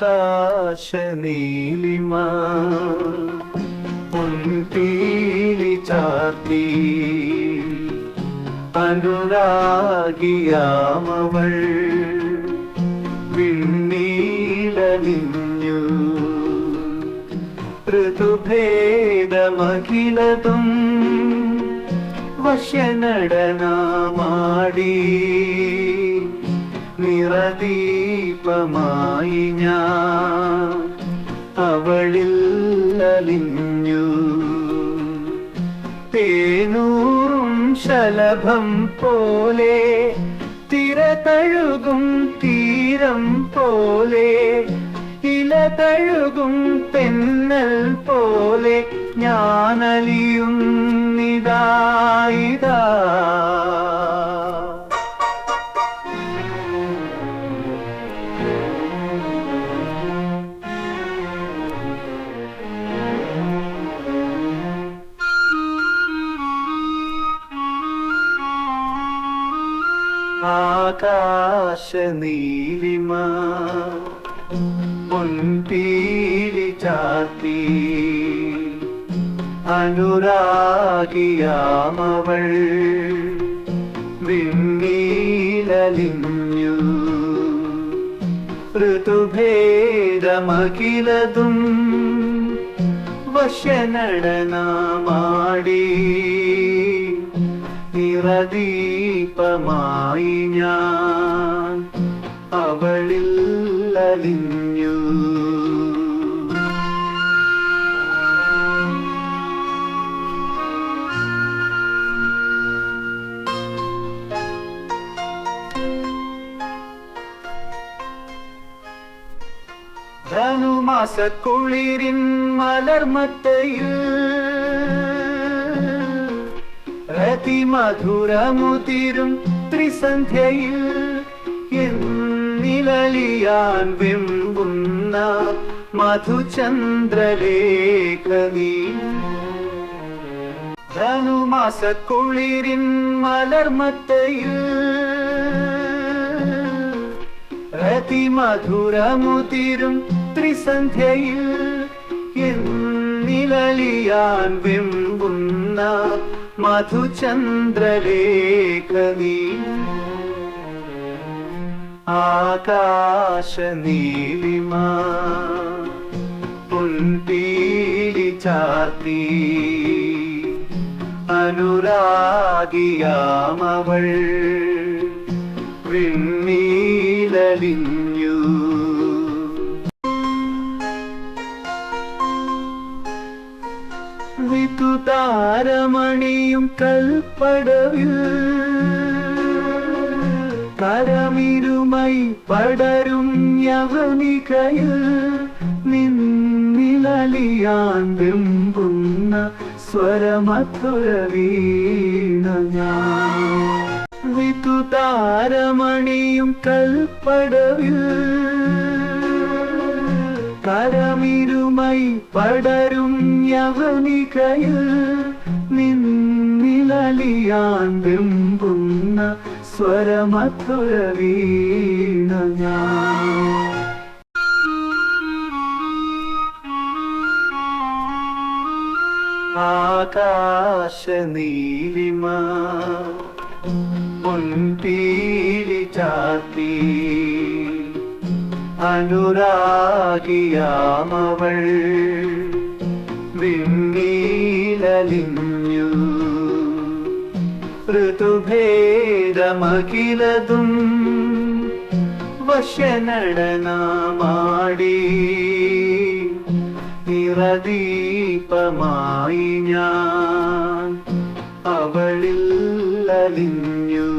ആകാശ നീലിമ പൊൻപീലി ചാർത്തി. അനുരാഗിയാമവൾ വിണ്ണീലലിഞ്ഞു. ഋതുഭേദമഖിലതും വശനടനമാടി. നിറദീപമായി ഞാൻ അവളിൽ അലിഞ്ഞു. തേനൂറും ശലഭം പോലെ തിര തഴുകും തീരം പോലെ ഇല തഴുകും തെന്നൽ പോലെ ഞാനലിയും നിതായിതാ ആകാശ നീലിമ പൊൻപീലി ചാത്തി അനുരാഗിയാമവൾ വിണ്ണീലലിഞ്ഞു. ഋതുഭേദമഖിലതും വശനടനമാടി. നിറദീപമായി ഞാൻ അവളിൽ അലിഞ്ഞു ധനുമാസക്കുളിരിൻ മലർമത്തയിൽ രതിമധുരമുതിരും ത്രിസന്ധ്യയിൽ എന്നിലലിയാൻ വിമ്പുന്ന മധുചന്ദ്രലേഖനി ധനുമാസക്കുളിരിൻ മലർമത്തയിൽ അതിമധുരമുതിരും ത്രിസന്ധ്യയിൽ എന്നിലലിയാൻ വെമ്പുന്ന മധുചന്ദ്രലേഖനീ. ആകാശ നീലിമ പുൻപീലി ചാർത്തി. അനുരാഗിയാമവൾ. വിണ്ണീലലിഞ്ഞു. വിതുതാരമണിയും കൽപ്പടവിൽ. കരമിരുമൈ പടരും യവനികയിൽ. നിന്നിലലിയാൻ വെമ്പുന്ന സ്വരമധുര വീണ ഞാൻ. വിതുതാരമണിയും കൽപ്പടവിൽ. കരമിരുമൈ പടരും യവനികയിൽ നിന്നിലലിയാൻ വെമ്പുന്ന സ്വരമധുര വീണ ഞാൻ. ആകാശ നീലിമ മുൻപീലി ചാത്തി അനുരാഗിയാമവൾ. വിണ്ണീലലിഞ്ഞു. ഋതുഭേദമഖിലതും വശനടനമാടി. നിറദീപമായി ഞാൻ അവളിൽ അലിഞ്ഞു.